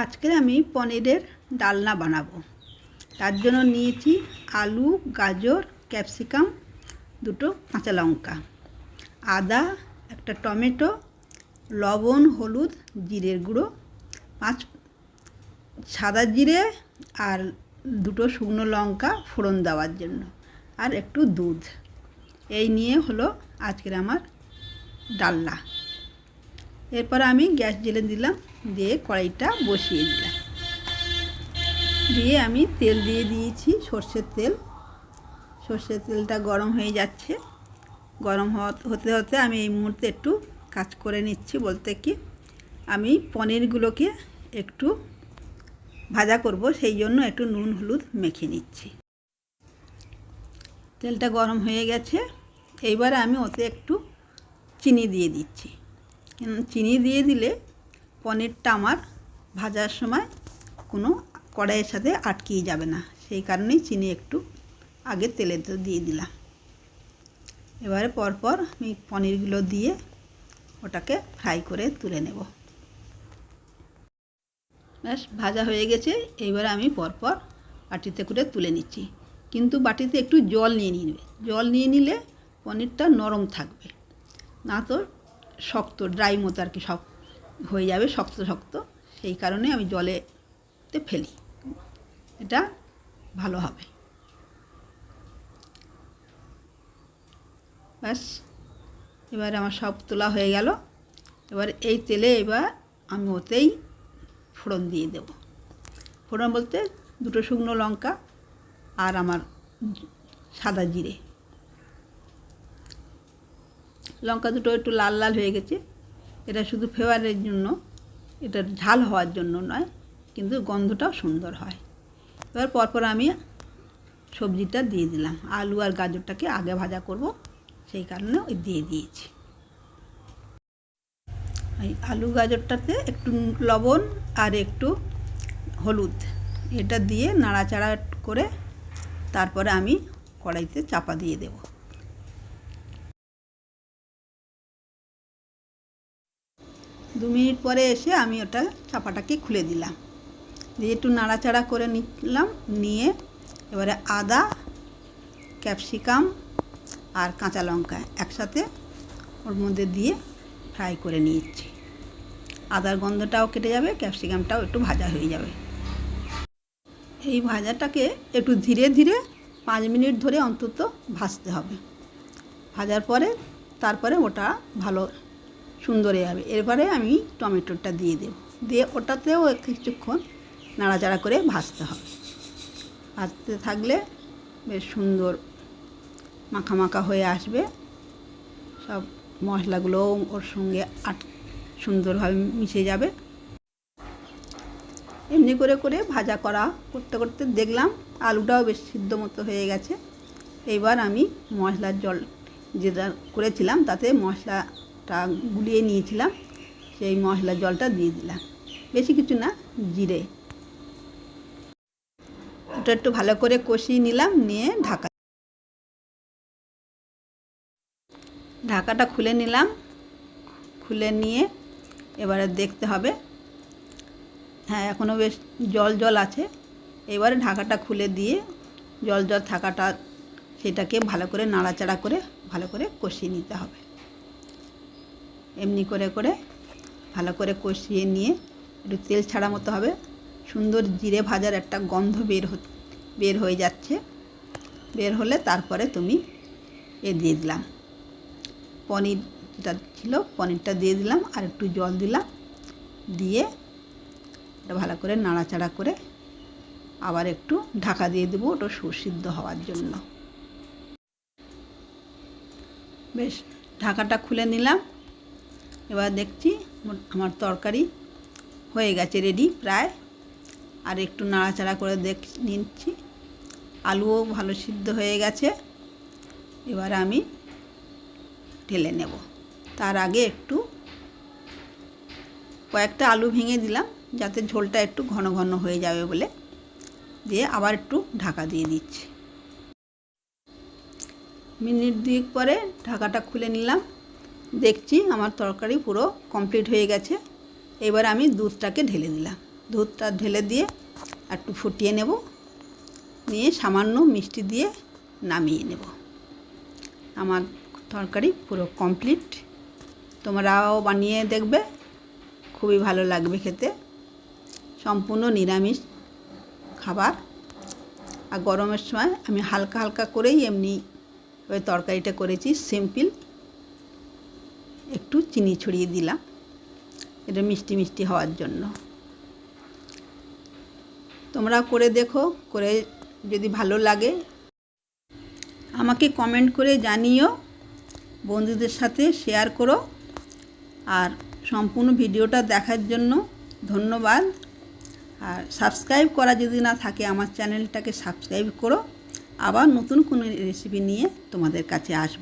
আজকে আমি পনিরের ডালনা বানাবো। তার জন্য নিয়েছি আলু, গাজর, ক্যাপসিকাম, দুটো কাঁচা লঙ্কা, আদা, একটা টমেটো, লবণ, হলুদ, জিরের গুঁড়ো, পাঁচ সাদা জিরে আর দুটো শুকনো লঙ্কা ফোড়ন দেওয়ার জন্য, আর একটু দুধ। এই নিয়ে হলো আজকের আমার ডালনা। এরপর আমি গ্যাস জেলে দিলাম, দিয়ে কড়াইটা বসিয়ে দিলাম। দিয়ে আমি তেল দিয়ে দিয়েছি, সর্ষের তেল। সর্ষের তেলটা গরম হয়ে যাচ্ছে। গরম হতে হতে আমি এই মুহূর্তে একটু কাজ করে নিচ্ছি বলতে কি, আমি পনিরগুলোকে একটু ভাজা করব, সেই জন্য একটু নুন, হলুদ মেখে নিচ্ছি। তেলটা গরম হয়ে গেছে। এইবারে আমি ওতে একটু চিনি দিয়ে দিচ্ছি। চিনি দিয়ে দিলে পনিরটা আমার ভাজার সময় কোনো কড়াইয়ের সাথে আটকিয়ে যাবে না। সেই কারণেই চিনি একটু আগে তেলে দিয়ে দিলাম। এবারে পরপর আমি পনিরগুলো দিয়ে ওটাকে ফ্রাই করে তুলে নেব। ব্যাস, ভাজা হয়ে গেছে। এইবারে আমি পরপর বাটিতে করে তুলে নিচ্ছি। কিন্তু বাটিতে একটু জল নিয়ে নিবে। জল নিয়ে নিলে পনিরটা নরম থাকবে। না তো শক্ত ড্রাই মতো আর কি শক্ত হয়ে যাবে, শক্ত শক্ত। সেই কারণে আমি জলেতে ফেলি। এটা ভালো হবে। ব্যাস, এবার আমার সব তোলা হয়ে গেল। এবার এই তেলে এবার আমি ওতেই ফোড়ন দিয়ে দেব। ফোড়ন বলতে দুটো শুকনো লঙ্কা আর আমার সাদা জিরে। লঙ্কা দুটো একটু লাল লাল হয়ে গেছে। এটা শুধু ফ্লেভারের জন্য। এটা ঝাল হওয়ার জন্য নয়, কিন্তু গন্ধটাও সুন্দর হয়। এবার পরপর আমি সবজিটা দিয়ে দিলাম। আলু আর গাজরটাকে আগে ভাজা করব, সেই কারণে ওই দিয়ে দিয়েছি। আলু গাজরটাতে একটু লবণ আর একটু হলুদ, এটা দিয়ে নাড়াচাড়া করে তারপরে আমি কড়াইতে চাপা দিয়ে দেবো। দু মিনিট পরে এসে আমি ওটা চাপাটাকে খুলে দিলাম। দিয়ে একটু নাড়াচাড়া করে নিলাম, নিয়ে এবারে আদা, ক্যাপসিকাম আর কাঁচা লঙ্কা একসাথে ওর মধ্যে দিয়ে ফ্রাই করে নিয়েছি। আদার গন্ধটাও কেটে যাবে, ক্যাপসিকামটাও একটু ভাজা হয়ে যাবে। এই ভাজাটাকে একটু ধীরে ধীরে পাঁচ মিনিট ধরে অন্তত ভাজতে হবে। ভাজার পরে তারপরে ওটা ভালো সুন্দর যাবে। এরপরে আমি টমেটোটা দিয়ে দেব। দিয়ে ওটাতেও কিছুক্ষণ নাড়াচাড়া করে ভাজতে হবে। ভাজতে থাকলে বেশ সুন্দর মাখা মাখা হয়ে আসবে। সব মশলাগুলোও ওর সঙ্গে আট সুন্দরভাবে মিশে যাবে। এমনি করে করে ভাজা করা করতে করতে দেখলাম আলুটাও বেশ সিদ্ধ মতো হয়ে গেছে। এইবার আমি মশলার জল যেটা করেছিলাম তাতে মশলাটা গুলিয়ে নিয়েছিলাম, সেই মশলার জলটা দিয়ে দিলাম। বেশি কিছু না, জিরে। ওটা একটু ভালো করে কষিয়ে নিলাম, নিয়ে ঢাকা ঢাকাটা খুলে নিলাম। খুলে নিয়ে এবারে দেখতে হবে। হ্যাঁ এখনও বেশ জল জল আছে। এবারে ঢাকাটা খুলে দিয়ে জল জল থাকাটা, সেটাকে ভালো করে নাড়াচাড়া করে ভালো করে কষিয়ে নিতে হবে। এমনি করে করে ভালো করে কষিয়ে নিয়ে একটু তেল ছাড়া মতো হবে। সুন্দর জিরে ভাজার একটা গন্ধ বের বের হয়ে যাচ্ছে। বের হলে তারপরে তুমি এ দিয়ে দিলাম। পনির যেটা ছিল, পনিরটা দিয়ে দিলাম আর একটু জল দিলাম। দিয়ে ওটা ভালো করে নাড়াচাড়া করে আবার একটু ঢাকা দিয়ে দেবো ওটা সুসিদ্ধ হওয়ার জন্য। বেশ, ঢাকাটা খুলে নিলাম। এবার দেখছি আমার তরকারি হয়ে গেছে রেডি প্রায়। আর একটু নাড়াচাড়া করে দেখ নিচ্ছি। আলুও ভালো সিদ্ধ হয়ে গেছে। এবার আমি ঢেলে নেব। তার আগে একটু কয়েকটা আলু ভেঙে দিলাম, যাতে ঝোলটা একটু ঘন ঘন হয়ে যাবে বলে। দিয়ে আবার একটু ঢাকা দিয়ে দিচ্ছি। মিনিট দুয়েক পরে ঢাকাটা খুলে নিলাম। দেখছি আমার তরকারি পুরো কমপ্লিট হয়ে গেছে। এবার আমি দুধটাকে ঢেলে দিলাম দুধটা ঢেলে দিয়ে একটু ফুটিয়ে নেব। নিয়ে সামান্য মিষ্টি দিয়ে নামিয়ে নেব। আমার তরকারি পুরো কমপ্লিট তোমরাও বানিয়ে দেখবে। খুবই ভালো লাগবে খেতে। সম্পূর্ণ নিরামিষ খাবার। আর গরমের সময় আমি হালকা হালকা করেই এমনি ওই তরকারিটা করেছি। সিম্পল একটু চিনি ছড়িয়ে দিলাম। এটা মিষ্টি মিষ্টি হওয়ার জন্য। তোমরা করে দেখো, করে যদি ভালো লাগে, আমাকে কমেন্ট করে জানিও, বন্ধুদের সাথে শেয়ার করো। আর সম্পূর্ণ ভিডিওটা দেখার জন্য ধন্যবাদ। আর সাবস্ক্রাইব করা যদি না থাকে, আমার চ্যানেলটাকে সাবস্ক্রাইব করো। আবার নতুন কোনো রেসিপি নিয়ে তোমাদের কাছে আসব।